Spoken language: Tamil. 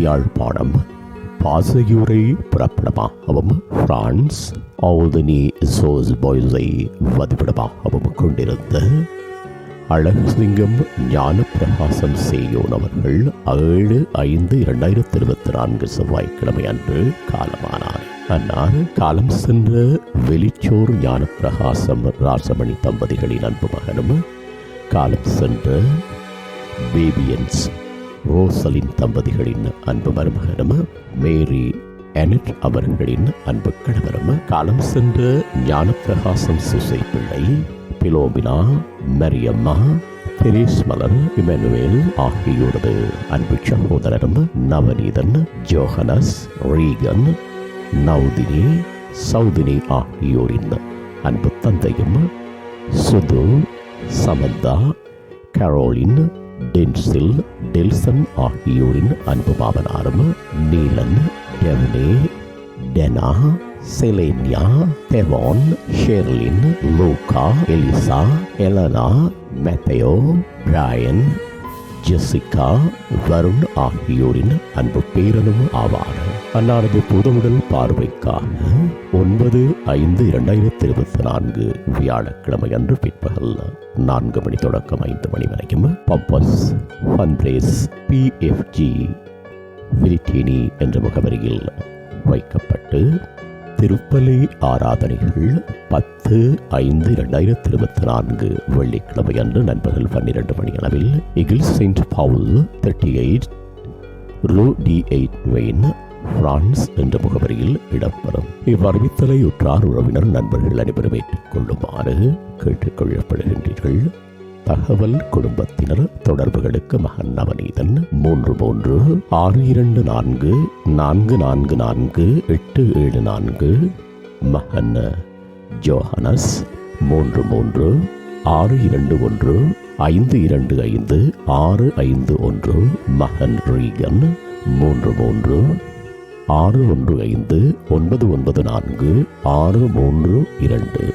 யாழ்ப்பாணம் பாசையூரை புறப்படமாகவும் பிரான்ஸ் ஆல்தனி சோஸ் பாய்ஸை வதிவிடமாகவும் கொண்டிருந்த அழகுசிங்கம் ஞானப்பிரகாசம் செய்யோன் அவர்கள் ஏழு ஐந்து இரண்டாயிரத்தி இருபத்தி நான்கு செவ்வாய்க்கிழமை அன்று காலமானார். அன்னார் காலம் சென்ற வெளிச்சோர் ஞானப்பிரகாசம் ராசமணி தம்பதிகளின் அன்பு மகனும் காலம் சென்ற பேபியன்ஸ் ரோசலின் தம்பதிகளின் அன்பு மருமகனும்? மேரி அனட் அவர்களின் அன்பு கணவரும்? காலம் சென்ற Gnanapragasam Susai Pillai Philomena Mariyamma Therese Malar Emmanuel ஆகியோரது அன்பு சகோதரரும்? நவநீதன் ஜோஹனஸ் ரீகன் நவுதினி சௌதினி ஆகியோரின் அன்பு தந்தையும்? Suthu Samantha Caroline Denzil Delson ஆகியோரின் அன்பு பாவனாரும் Neelan Devney Dena Selenia Devan Sherlin Luca Eliza Elena Matteo Brian Jessica Varun ஆகியோரின் அன்பு பேரனும் ஆவார். அன்னாரது புதுமுதல் பார்வைக்காக ஒன்பது ஐந்து இரண்டாயிரத்தி இருபத்தி நான்கு வியாழக்கிழமை அன்று பிற்பகல் நான்கு மணி தொடக்கம் ஐந்து மணி வரைக்கும் பம்பஸ் ஃபன்பிளேஸ் பிஎஃப்ஜி விரிட்டினி என்ற முகவரியில் வைக்கப்பட்டு திருப்பலி ஆராதனைகள் பத்து ஐந்து இரண்டாயிரத்தி இருபத்தி நான்கு வெள்ளிக்கிழமை அன்று நண்பர்கள் பன்னிரண்டு மணி அளவில் இகில் Saint Paul thirty eight rue de eight வெயின் பிரான்ஸ் என்ற முகவரியில் இடம்பெறும். இவ்வறிவித்தலை உற்றார் உறவினர் நண்பர்கள் அனைவரும் ஏற்றுக் கொள்ளுமாறு கேட்டுக்கொள்ளப்படுகின்றீர்கள். தகவல் குடும்பத்தினர் தொடர்புகளுக்கு மகன் நவநீதன் மூன்று மூன்று ஆறு இரண்டு நான்கு நான்கு நான்கு நான்கு எட்டு ஏழு நான்கு. மகன் ஜோஹனஸ் மூன்று மூன்று ஆறு இரண்டு ஒன்று ஐந்து இரண்டு ஐந்து ஆறு ஐந்து ஒன்று. மகன் ரீகன் மூன்று மூன்று ஆறு ஒன்று ஐந்து ஒன்பது ஒன்பது நான்கு ஆறு மூன்று இரண்டு.